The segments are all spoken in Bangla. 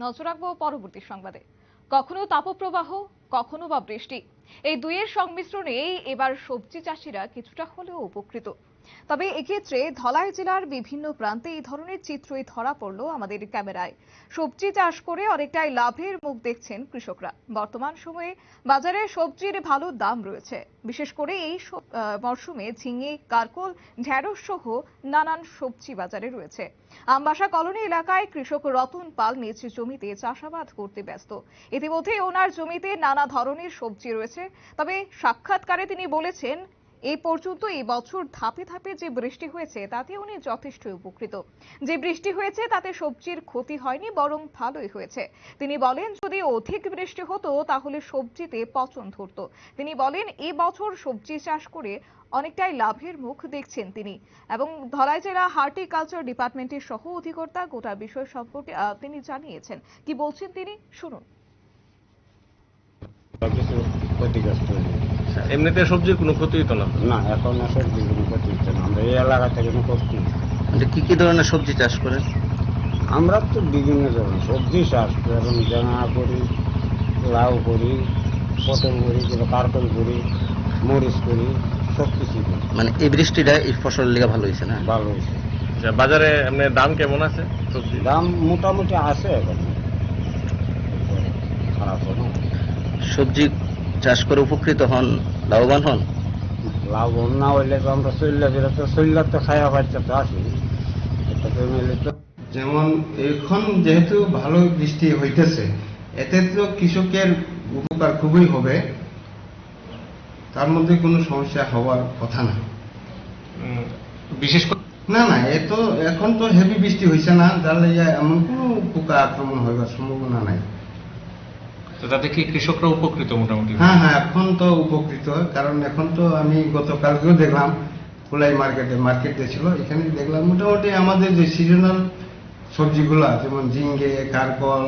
নজর রাখব পরবর্তী সংবাদে। কখনো তাপপ্রবাহ কখনো বা বৃষ্টি। এই দুইয়ের সংমিশ্রণেই এবার সবজি চাষিরা কিছুটা হলেও উপকৃত। তবে এক্ষেত্রে ধলাই জেলার বিভিন্ন প্রান্তে এই ধরনের চিত্রই ধরা পড়ল আমাদের ক্যামেরায়। সবজি চাষ করে অনেকটাই লাভের মুখ দেখছেন কৃষকরা। বর্তমান সময়ে বাজারে সবজির ভালো দাম রয়েছে। বিশেষ করে এই মরশুমে ঝিঙে, কারকল, ঢেঁড়স সহ নানান সবজি বাজারে রয়েছে। আমবাসা কলোনি এলাকায় কৃষক রতন পাল নিজ জমিতে চাষাবাদ করতে ব্যস্ত। ইতিমধ্যে ওনার জমিতে নানা ধরনের সবজি রয়েছে। তবে সাক্ষাৎকারে তিনি বলেছেন এই পর্যন্ত এই বছর ধাপে ধাপে যে বৃষ্টি হয়েছে, তাতে উনি যথেষ্ট উপকৃত। যে বৃষ্টি হয়েছে, তাতে সবজির ক্ষতি হয়নি, বরং ভালোই হয়েছে। তিনি বলেন, যদি অধিক বৃষ্টি হতো, তাহলে সবজিতে পচন ধরতো। তিনি বলেন এই বছর সবজি চাষ করে অনেকটাই লাভের মুখ দেখছেন তিনি। এবং ধলাই জেলা হার্টিকালচার ডিপার্টমেন্টের সহ অধিকর্তা গোটা বিষয় সম্পর্কে তিনি জানিয়েছেন। কি বলছেন তিনি? শুনুন। ক্ষতিগ্রস্ত এমনিতে সবজির কোনো ক্ষতি হতো না? না এখন সবজি কোনো ক্ষতি হচ্ছে না। আমরা এই এলাকা থেকে কোনো করছি না। আচ্ছা কি কি ধরনের সবজি চাষ করেন? আমরা তো বিভিন্ন ধরনের সবজি চাষ যেমন জানা করি লাউ করি পটল করি কিংবা কারকল করি মরিচ করি সব কিছুই করি। মানে এই বৃষ্টিটা এই ফসলের লেগে ভালো হয়েছে না? ভালো হয়েছে। আচ্ছা, বাজারে এমনি দাম কেমন আছে সবজি? দাম মোটামুটি আছে এখন। খারাপ হয় না সবজি চাষ করে উপকৃত হন লাভবান হন? লাভ না হইলে তো আমরা চল্লা ফেরা তো চল্লা তো খাওয়া বাচ্চা তো আসি যেমন এখন যেহেতু ভালো বৃষ্টি হইতেছে এতে তো কৃষকের উপকার খুবই হবে। তার মধ্যে কোনো সমস্যা হওয়ার কথা না। বিশেষ করে না না এ তো এখন তো হেভি বৃষ্টি হয়েছে না যার লেগে এমন কোনো পোকা আক্রমণ হইবার সম্ভাবনা নাই। তো তাতে কি কৃষকরা উপকৃত মোটামুটি? হ্যাঁ হ্যাঁ এখন তো উপকৃত, কারণ এখন তো আমি গতকালকেও দেখলাম ফুলাই মার্কেটে মার্কেটে ছিল, এখানে দেখলাম মোটামুটি আমাদের যে সিজনাল সবজিগুলো যেমন ঝিঙ্গে, কারকল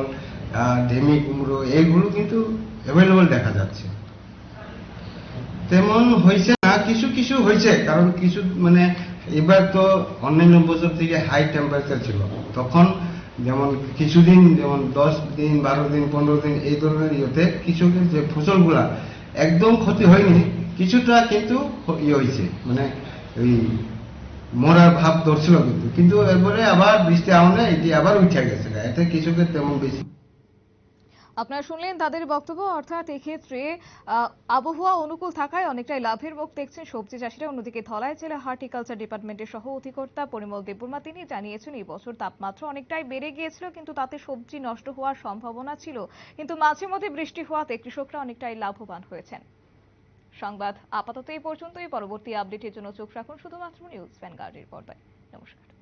ঢেমি কুমড়ো এইগুলো কিন্তু অ্যাভেলেবল দেখা যাচ্ছে। তেমন হয়েছে না, কিছু কিছু হয়েছে, কারণ কিছু মানে এবার তো অন্যান্য বছর থেকে হাই টেম্পারেচার ছিল, তখন যেমন কিছুদিন, যেমন দশ দিন, বারো দিন, পনেরো দিন, এই ধরনের ইয়েতে কৃষকের যে ফসলগুলা একদম ক্ষতি হয়নি, কিছুটা কিন্তু ইয়ে হয়েছে মানে ওই মরার ভাব ধরছিল কিন্তু। কিন্তু এরপরে আবার বৃষ্টি আমলে এটি আবার উঠে গেছে, এতে কৃষকের তেমন বেশি আপনারা শুনলেন তাদের বক্তব্য, অর্থাৎ এক্ষেত্রে আবহাওয়া অনুকূল থাকায় অনেকটাই লাভের মুখ দেখছেন সবজি চাষিরা। অন্যদিকে ধলাই জেলা হার্টিকালচার ডিপার্টমেন্টের সহ অধিকর্তা পরিমল দেববর্মা, তিনি জানিয়েছেন, এই বছর তাপমাত্রা অনেকটাই বেড়ে গিয়েছিল, কিন্তু তাতে সবজি নষ্ট হওয়ার সম্ভাবনা ছিল। কিন্তু মাঝে মধ্যে বৃষ্টি হওয়াতে কৃষকরা অনেকটাই লাভবান হয়েছেন। সংবাদ আপাতত এই পর্যন্তই। পরবর্তী আপডেটের জন্য চোখ রাখুন শুধুমাত্র নিউজ ভ্যানগার্ডের পর্দায়। নমস্কার।